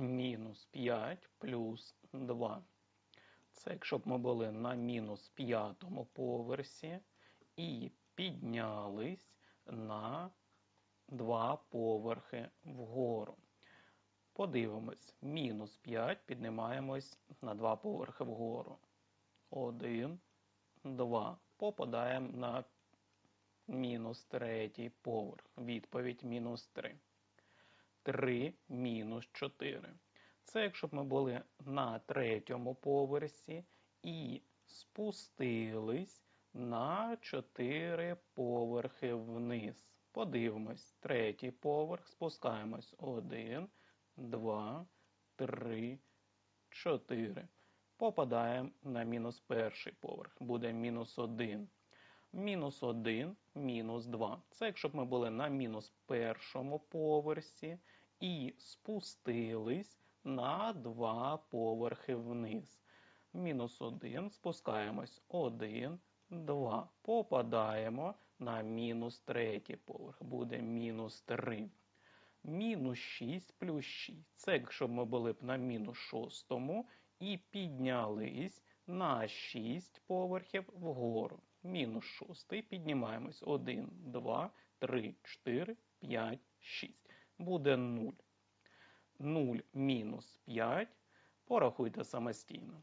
мінус 5 плюс 2. Це якщо б ми були на мінус п'ятому поверсі і піднялись на два поверхи вгору. Подивимось, мінус 5 піднімаємось на два поверхи вгору. 1, 2. Попадаємо на мінус третій поверх. Відповідь мінус 3. 3 мінус 4. Це якщо б ми були на третьому поверсі і спустились на 4 поверхи вниз. Подивимось, третій поверх, спускаємось 1, 2, 3, 4. Попадаємо на мінус перший поверх. Буде мінус 1. Мінус 1, мінус 2. Це якщо б ми були на мінус першому поверсі і спустились на два поверхи вниз. Мінус 1, спускаємось 1, 2. Попадаємо на мінус третій поверх. Буде мінус 3. Мінус 6 плюс 6. Це якщо б ми були б на мінус шостому і піднялись на 6 поверхів вгору. Мінус 6. Піднімаємось 1, 2, 3, 4, 5, 6. Буде 0. 0 мінус 5. Порахуйте самостійно.